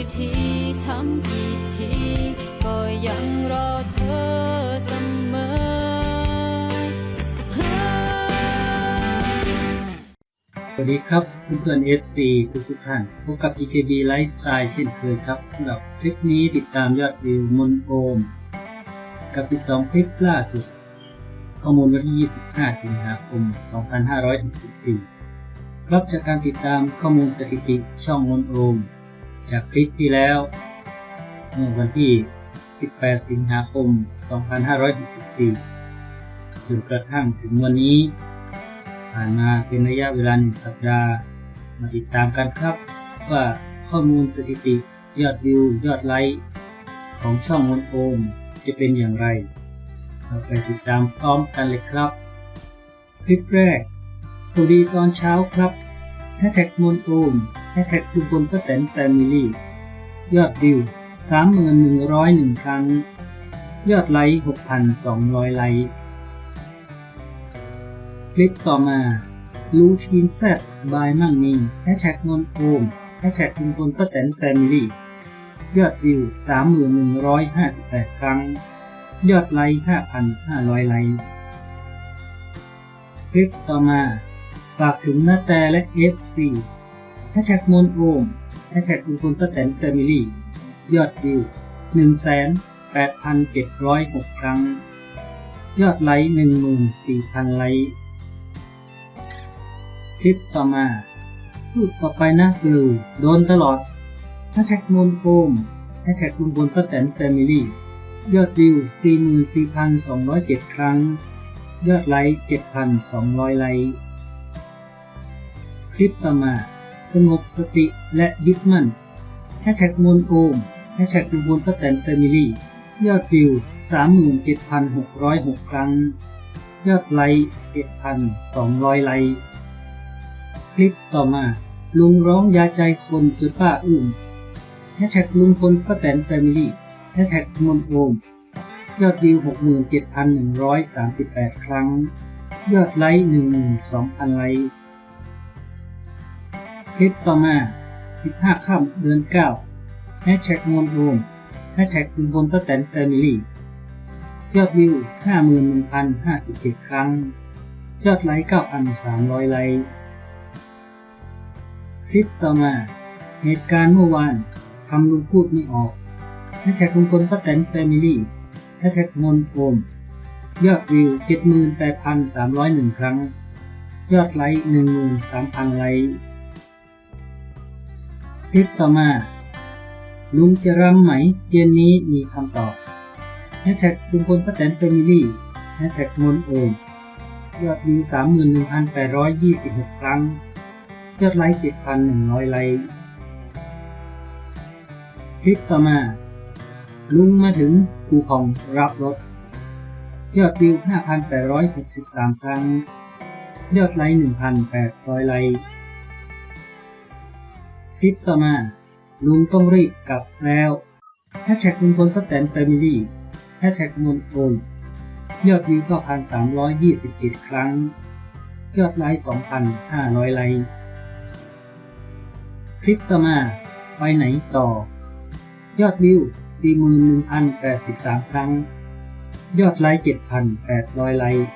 กี่ทีทำกี่ทีก็ยังรอเธอเสมอสวัสดีครับเพื่อนๆ FC ทุกทุกท่านพบกับ EKB Lifestyle เช่นเคยครับสำหรับคลิปนี้ติดตามยอดวิวมนโอม กับ 12 คลิปล่าสุด ข้อมูลวันที่ 25 สิงหาคม 2564 ครับจากการติดตามข้อมูลสถิติช่องมนโอม จากคลิปที่แล้วเมื่อวันที่ 18 สิงหาคม 2564 จนกระทั่งถึงวันนี้ ผ่านมาเป็นระยะเวลาหนึ่งสัปดาห์ มาติดตามกันครับว่าข้อมูลสถิติ ยอดวิว ยอดไลค์ ของช่องมนโอมจะเป็นอย่างไร เราไปติดตามพร้อมกันเลยครับ คลิปแรก สวัสดีตอนเช้าครับแฮชแท็กมนโอม แฮชแท็กทุกคนป้าแตนแฟมิลี่ยอดวิว 3,101 ครั้ง ยอดไลค์ 6,200 ไลค์ คลิปต่อมาลูทีนแซดบายมั่งมีแฮชแท็กนนโอมแฮชแท็กลุงพลป้าแตนแฟมิลี่ยอดวิว 3158 ครั้ง ยอดไลค์ 5,500 ไลค์ คลิปต่อมา ฝากถึงนาแต่และ FC แฮชแท็กมนโอมแฮชแท็กลุงพลป้าแตนแฟมิลี่ยอดวิว 1,8,706 ครั้ง ยอดไลค์ 14,000 ไลค์คลิปต่อมา สูตรต่อไปนะกลูโดนตลอดแฮชแท็กมนโอมแฮชแท็กลุงพลป้าแตนแฟมิลี่ยอดวิว 44,207 ครั้ง ยอดไลค์ 7,200 ไลค์ คลิปต่อมา สงบสติและยึดมั่นแฮชแท็กมนโอมแฮชแท็กลุงพลป้าแตนแฟมิลี่ยอดวิว 37,606 ครั้ง ยอดไลค์7,200 ไลค์คลิปต่อมา ลุงร้องยาใจคนจนป้าอึ้งแฮชแท็กลุงพลป้าแตนแฟมิลี่แฮชแท็กมนโอมยอดวิว 67,138 ครั้ง ยอดไลค์12,000 ไลค์ ลิปต่อมา 15 ค่ำเดือน9แฮชแท็กมนโอมแฮชแท็กลุงพลป้าแตนแฟมิลี่ยอดวิว 51,057 ครั้ง ยอดไลค์ 9,300 ไลค์ คลิปต่อมา เหตุการณ์เมื่อวานทำลุงพูดไม่ออกแฮชแท็กลุงพลป้าแตนแฟมิลี่แฮชแท็กมนโอมยอดวิว 78,301 ครั้ง ยอดไลค์ 13,000 ไลค์ ลิปต่อมา ลุงจะรำไหมเย็นนี้มีคำตอบแฮชแท็กลุงพลป้าแตนแฟมิลี่แฮชแท็กมนโอมยอดวิว31,826 ครั้ง ยอดไลค์ 7,100 ไลค์ คลิปต่อมา ลุงมาถึงคูพองรับรถ ยอดวิว 5,863 ครั้ง ยอดไลค์ 1,800 ไลค์ คลิปต่อมา ลุงต้องรีบกลับแล้วแฮชแท็กลุงพลป้าแตนแฟมิลี่แฮชแท็กมนโอมยอดวิว9,327ครั้ง ยอดไลค์2,500ไลค์ คลิปต่อมา ไปไหนต่อ ยอดวิว41,083ครั้ง ยอดไลค์7,800ไลค์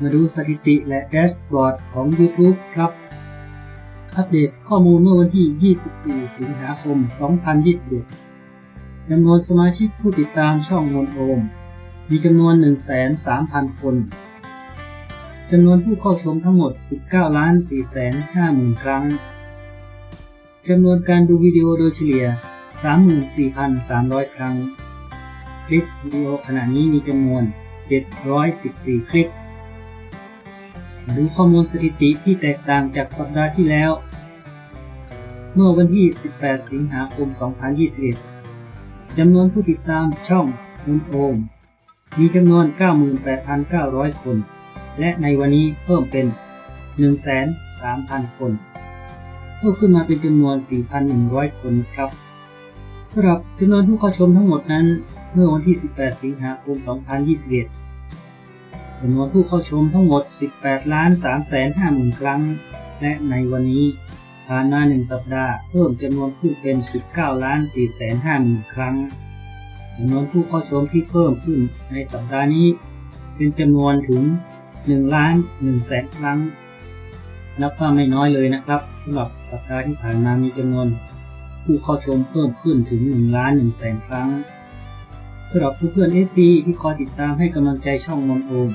มาดูสถิติและแดชบอร์ดของ YouTube ครับ อัปเดตข้อมูลเมื่อวันที่ 24 สิงหาคม 2021จำนวนสมาชิกผู้ติดตามช่องมนโอม มีจำนวน 103,000 คน จำนวนผู้เข้าชมทั้งหมด 19ล้าน4แสน5หมื่นครั้ง จำนวนการดูวิดีโอโดยเฉลี่ย 34,300 ครั้ง คลิปวิดีโอขณะนี้มีจำนวน 714 คลิปมาดูข้อมูลสถิติที่แตกต่างจากสัปดาห์ที่แล้ว เมื่อวันที่ 18 สิงหาคม 2021 จำนวนผู้ติดตามช่องมุนโอม มีจำนวน 98,900 คน และในวันนี้เพิ่มเป็น 103,000 คน เพิ่มขึ้นมาเป็นจำนวน 4,100 คนครับสำหรับจำนวนผู้เข้าชมทั้งหมดนั้น เมื่อวันที่ 18 สิงหาคม 2021จำนวนผู้เข้าชมทั้งหมด 18 ล้าน3แสน5หมื่นครั้ง และในวันนี้ ผ่านมาหนึ่งสัปดาห์ เพิ่มจำนวนขึ้นเป็น 19ล้าน4แสน5หมื่นครั้งจำนวนผู้เข้าชมที่เพิ่มขึ้นในสัปดาห์นี้ เป็นจำนวนถึง1ล้าน1แสนครั้ง นับว่าไม่น้อยเลยนะครับสำหรับสัปดาห์ที่ผ่านมามีจำนวน ผู้เข้าชมเพิ่มขึ้นถึง1ล้าน1แสนครั้งสำหรับเพื่อน FC ที่คอยติดตามให้กำลังใจช่องมอนโอม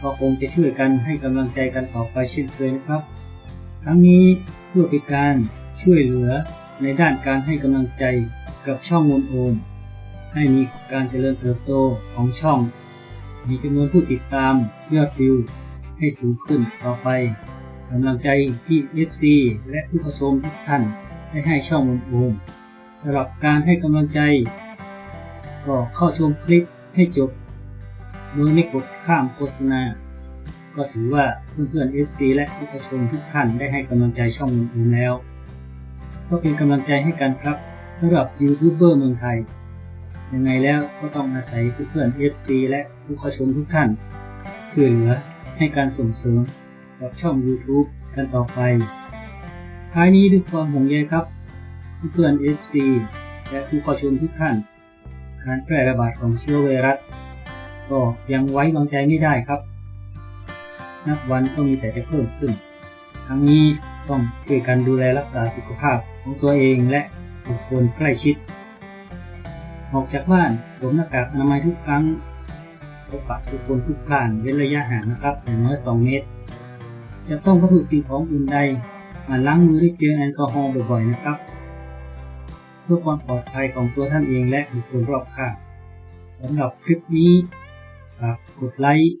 ก็คงจะช่วยกันให้กำลังใจกันต่อไปเช่นเคยนะครับ ทั้งนี้ พื่อเป็นการช่วยเหลือในด้านการให้กำลังใจกับช่องมนโอม ให้มีการเจริญเติบโตของช่อง มีจำนวนผู้ติดตามยอดวิว ให้สูงขึ้นต่อไปกำลังใจที่ FC และผู้ชมทุกท่านได้ให้ช่องมนโอมสำหรับการให้กำลังใจ ก็เข้าชมคลิปให้จบ โดยไม่กดข้ามโฆษณา ก็ถือว่าเพื่อนๆ FC และผู้ชมทุกท่านได้ให้กำลังใจช่องอื่นแล้ว ก็เป็นกำลังใจให้กันครับสำหรับยูทูบเบอร์เมืองไทย ยังไงแล้วก็ต้องอาศัยเพื่อนๆ FC และผู้ชมทุกท่านช่วยเหลือให้การส่งเสริมกับช่อง YouTube กันต่อไป ท้ายนี้ด้วยความห่วงใยครับ เพื่อนๆ FC และผู้เข้าชมทุกท่าน การแพร่ระบาดของเชื้อไวรัสก็ยังไว้วางใจไม่ได้ครับ นับวันก็มีแต่จะเพิ่มขึ้น ทั้งนี้ต้องช่วยกันดูแลรักษาสุขภาพของตัวเองและบุคคลใกล้ชิด ออกจากบ้านสวมหน้ากากอนามัยทุกครั้งพบปะทุกคนทุกบ้านเว้นระยะห่างนะครับอย่างน้อย 2 เมตร จะต้องวัตถุสิ่งของอื่นใดมั่นล้างมือด้วยเจลแอลกอฮอล์บ่อยๆนะครับ เพื่อความปลอดภัยของตัวท่านเองและบุคคลรอบข้างสำหรับคลิปนี้ฝากกดไลค์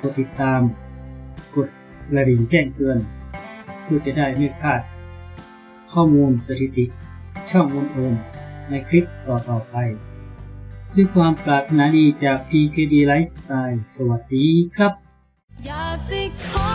กดติดตาม กระดิ่งแจ้งเตือน เพื่อจะได้ไม่พลาด ข้อมูลสถิติ ช่องวนโอมในคลิปต่อๆไป ด้วยความปรารถนาดีจาก PKD Lifestyle สวัสดีครับอยากสิขอ